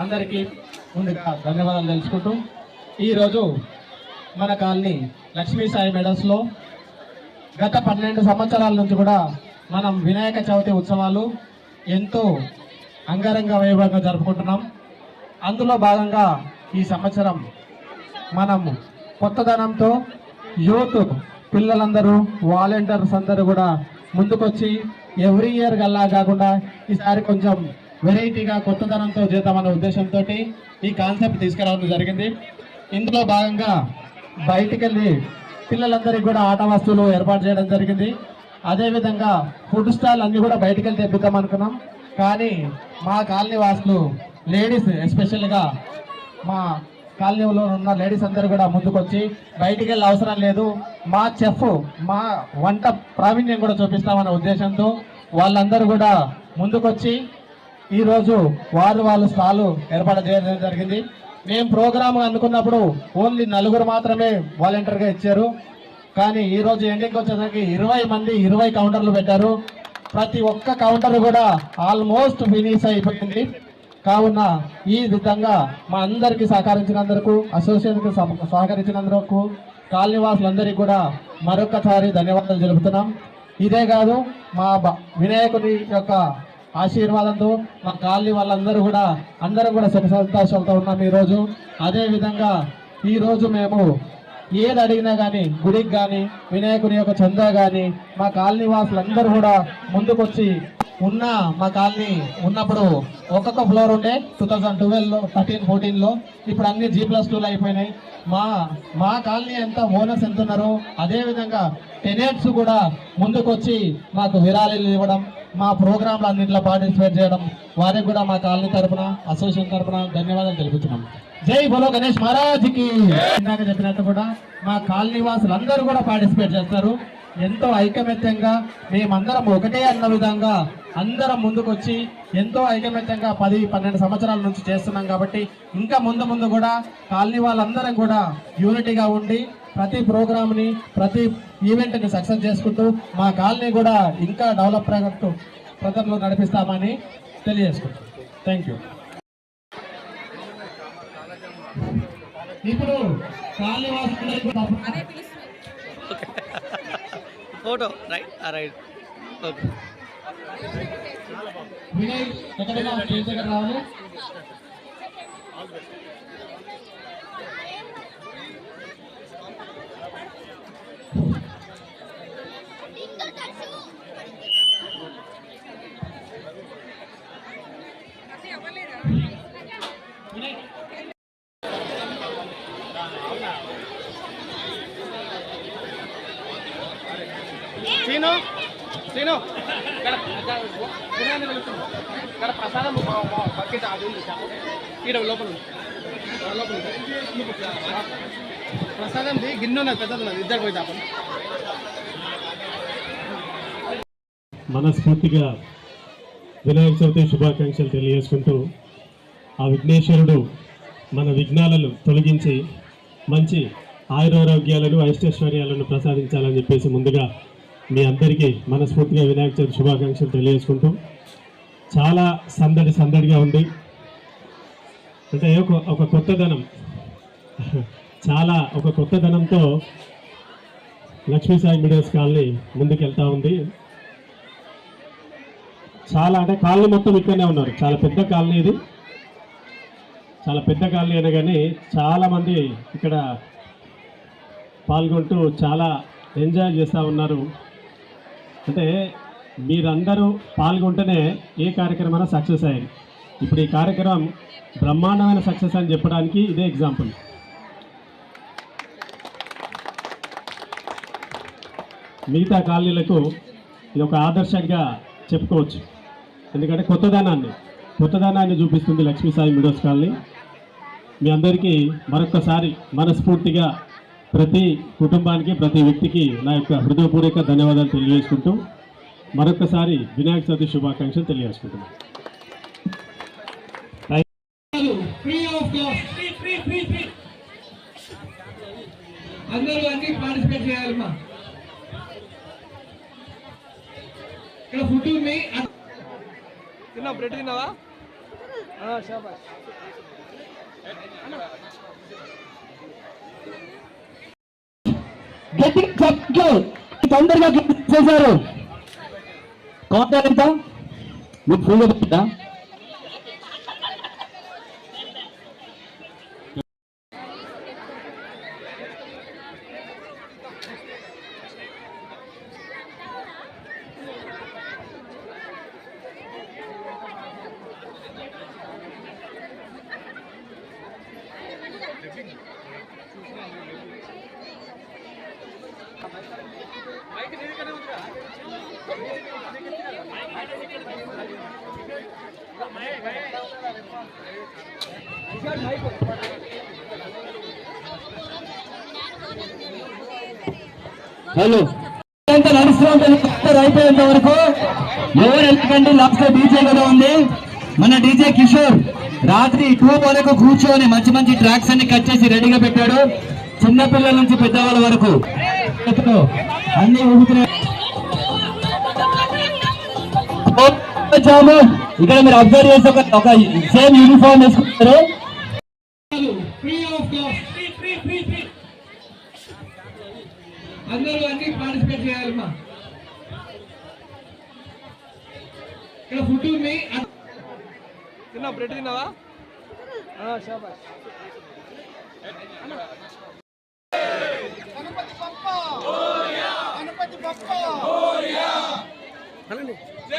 అందరికీ ముందుగా ధన్యవాదాలు తెలుసుకుంటూ ఈరోజు మన కాలనీ లక్ష్మీ సాయి మెడల్స్లో గత పన్నెండు సంవత్సరాల నుంచి కూడా మనం వినాయక చవితి ఉత్సవాలు ఎంతో అంగరంగ వైభవంగా జరుపుకుంటున్నాం. అందులో భాగంగా ఈ సంవత్సరం మనం కొత్తదనంతో యూత్ పిల్లలందరూ వాలంటీర్స్ అందరూ కూడా ముందుకొచ్చి ఎవ్రీ ఇయర్ గల్లా కాకుండా ఈసారి కొంచెం వెరైటీగా కొత్తదనంతో చేద్దామన్న ఉద్దేశంతో ఈ కాన్సెప్ట్ తీసుకురావడం జరిగింది. ఇందులో భాగంగా బయటికి వెళ్ళి పిల్లలందరికీ కూడా ఆట వస్తువులు ఏర్పాటు చేయడం జరిగింది. అదేవిధంగా ఫుడ్ స్టాల్ అన్నీ కూడా బయటికి వెళ్ళి తెప్పిద్దాం అనుకున్నాం. కానీ మా కాలనీ వాసులు లేడీస్ ఎస్పెషల్గా మా కాలనీలో ఉన్న లేడీస్ అందరూ కూడా ముందుకొచ్చి బయటికి వెళ్ళే అవసరం లేదు. మా చెఫ్ మా వంట ప్రావీణ్యం కూడా చూపిస్తామనే ఉద్దేశంతో వాళ్ళందరూ కూడా ముందుకొచ్చి ఈరోజు వారు వాళ్ళు స్టాలు ఏర్పాటు చేయడం జరిగింది. మేము ప్రోగ్రామ్ అనుకున్నప్పుడు ఓన్లీ నలుగురు మాత్రమే వాలంటీర్గా ఇచ్చారు. కానీ ఈరోజు రోజు ఎండింగ్ వచ్చేసరికి ఇరవై మంది ఇరవై కౌంటర్లు పెట్టారు. ప్రతి ఒక్క కౌంటర్ కూడా ఆల్మోస్ట్ ఫినిష్ అయిపోయింది. కావున ఈ విధంగా మా అందరికి సహకరించినందుకు అసోసియేషన్కి సహ- సహకరించినందుకు కాలనీవాసులందరికీ కూడా మరొకసారి ధన్యవాదాలు జరుపుతున్నాం ఇదే కాదు మా బ- వినాయకుడి యొక్క ఆశీర్వాదంతో మా కాలనీ వాళ్ళందరూ కూడా అందరం కూడా సుఖ సంతోషాలతో ఉన్నాం ఈరోజు. అదేవిధంగా ఈరోజు మేము ఏది అడిగినా కానీ గుడికి కానీ వినాయకుని యొక్క చందా కానీ మా కాలనీ వాసులందరూ కూడా ముందుకొచ్చి ఉన్న మా కాలనీ ఉన్నప్పుడు ఒక్కొక్క ఫ్లోర్ ఉండే. టూ థౌజండ్ ట్వెల్వ్లో థర్టీన్ ఫోర్టీన్లో ఇప్పుడు అన్ని జీ ప్లస్ టూలు అయిపోయినాయి. మా మా కాలనీ ఎంత ఓనర్స్ ఎంత ఉన్నారో అదేవిధంగా టెనేట్స్ కూడా ముందుకొచ్చి మాకు విరాళీలు ఇవ్వడం మా ప్రోగ్రాంలు అన్నింటిలో పార్టిసిపేట్ చేయడం వారికి కూడా మా కాలనీ తరపున అసోసియేషన్ తరపున ధన్యవాదాలు తెలుపుతున్నాం. జై బలో గణేష్ మహారాజ్కి. ఇందాక చెప్పినట్టు కూడా మా కాలనీ వాసులు అందరూ కూడా పార్టిసిపేట్ చేస్తారు. ఎంతో ఐకమత్యంగా మేమందరం ఒకటే అన్న విధంగా అందరం ముందుకొచ్చి ఎంతో ఐకమత్యంగా పది పన్నెండు సంవత్సరాల నుంచి చేస్తున్నాం కాబట్టి ఇంకా ముందు ముందు కూడా కాలనీ వాళ్ళందరం కూడా యూనిటీగా ఉండి ప్రతి ప్రోగ్రామ్ని ప్రతి ఈవెంట్ని సక్సెస్ చేసుకుంటూ మా కాలనీ కూడా ఇంకా డెవలప్ ప్రగతి ప్రజల్లో నడిపిస్తామని తెలియజేసుకుంటాం థ్యాంక్ యూ ఇప్పుడు colony వాసులందరికీ photo right right. Okay. Vinay ఇక్కడ ప్రసాదం బకెట్ అది ఉంది ఇక్కడ లోపల ఉంది లోపల ప్రసాదంది గిన్నె ఉన్నది పెద్దది ఉన్నది ఇద్దరు పోయి తాపండి మనస్ఫూర్తిగా వినాయక చవితి శుభాకాంక్షలు తెలియజేసుకుంటూ ఆ విఘ్నేశ్వరుడు మన విఘ్నాలను తొలగించి మంచి ఆయురారోగ్యాలను ఐష్టైశ్వర్యాలను ప్రసాదించాలని చెప్పేసి ముందుగా మీ అందరికీ మనస్ఫూర్తిగా వినాయక చవితి శుభాకాంక్షలు తెలియజేసుకుంటూ చాలా సందడి సందడిగా ఉంది. అంటే ఒక ఒక కొత్తదనం చాలా ఒక కొత్తదనంతో లక్ష్మీసాయి మీడియాస్ కాలనీ ముందుకెళ్తా ఉంది. చాలా అంటే కాలనీ మొత్తం ఇక్కడనే ఉన్నారు. చాలా పెద్ద కాలనీ ఇది. చాలా పెద్ద కాలనీ అయినా కానీ చాలామంది ఇక్కడ పాల్గొంటూ చాలా ఎంజాయ్ చేస్తూ ఉన్నారు. అంటే మీరందరూ పాల్గొంటేనే ఏ కార్యక్రమం సక్సెస్ అయ్యింది ఇప్పుడు ఈ కార్యక్రమం బ్రహ్మాండమైన సక్సెస్ అని చెప్పడానికి ఇదే ఎగ్జాంపుల్. మిగతా కాలనీలకు ఇది ఒక ఆదర్శంగా చెప్పుకోవచ్చు. ఎందుకంటే కొత్తదనాన్ని కొత్తదనాన్ని చూపిస్తుంది లక్ష్మీ సాయి మిడోస్ కాలనీ. మీ అందరికీ మరొకసారి మనస్ఫూర్తిగా ప్రతి కుటుంబానికి ప్రతి వ్యక్తికి నా యొక్క హృదయపూర్వక ధన్యవాదాలు తెలియజేసుకుంటూ మరొకసారి వినాయక చవితి శుభాకాంక్షలు తెలియజేసుకుంటున్నాను. అందరూ అన్ని పార్టిసిపేట్ చేయాలమ్మా ఇక్కడ ఫుడ్ ఉంది. తిన్నావు బ్రెడ్ తిన్నావా? శాబాష్ తొందరగా చేశారు కోట ఎంత? మీకు ఫుల్ పెట్టా Thank you. హలో. అయిపోయేంత వరకు? ఎవరు వెళ్ళకండి లాస్ట్ డీజే కదా ఉంది. మన డీజే కిషోర్ రాత్రి టూ వరకు కూర్చొని మంచి మంచి ట్రాక్స్ అన్ని కట్ చేసి రెడీగా పెట్టాడు. చిన్నపిల్లల నుంచి పెద్దవాళ్ళ వరకు. అన్ని ఊగుతున్నాయి. జాము ఇక్కడ మీరు అబ్జర్వ్ చేసి ఒక ఒక సేమ్ యూనిఫామ్ వేసుకుంటారు. అందరూ అన్ని పార్టిసిపేట్ చేయాలమ్మా ఇక్కడ ఫుడ్ ఉంది. తిన్నావు? బ్రెడ్ తిన్నావా? శాబాష్ అనండి. జై